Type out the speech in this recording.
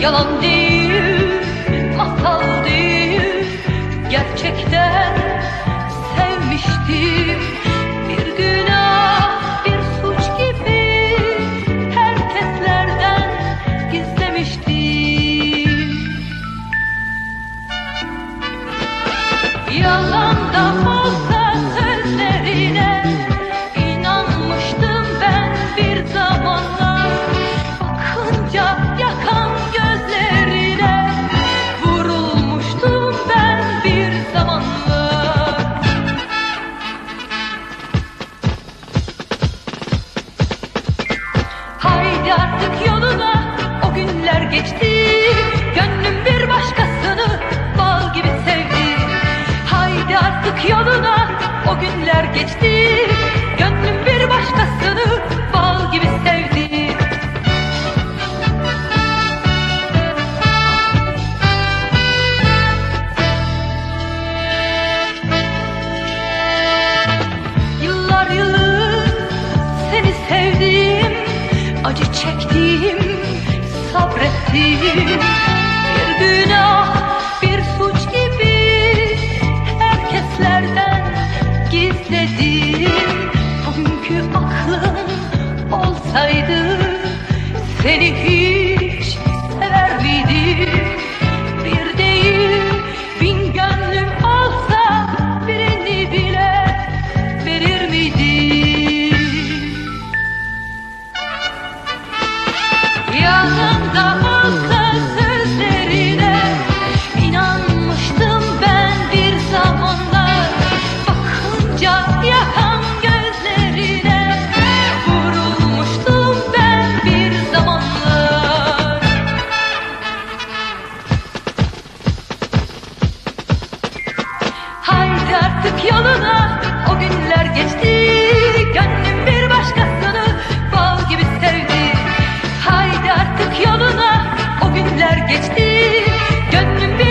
Yalan değil, masal değil. Gerçekten sevmiştim. Bir günah, bir suç gibi Herkeslerden gizlemiştim. Yalan da Artık yoluna o günler geçti. Gönlüm bir başkasını bal gibi sevdi. Haydi artık yoluna o günler geçti. Gönlüm bir başkasını bal gibi sevdi. Yıllar yılı seni sevdim Acı çektim sabrettim Bir günah bir suç gibi Herkeslerden gizledim Bugünkü aklım olsaydı Seni hiç Baktık yoluna o günler geçti. Gönlüm bir başkasını bal gibi sevdi Haydi artık yoluna o günler geçti. Gönlüm bir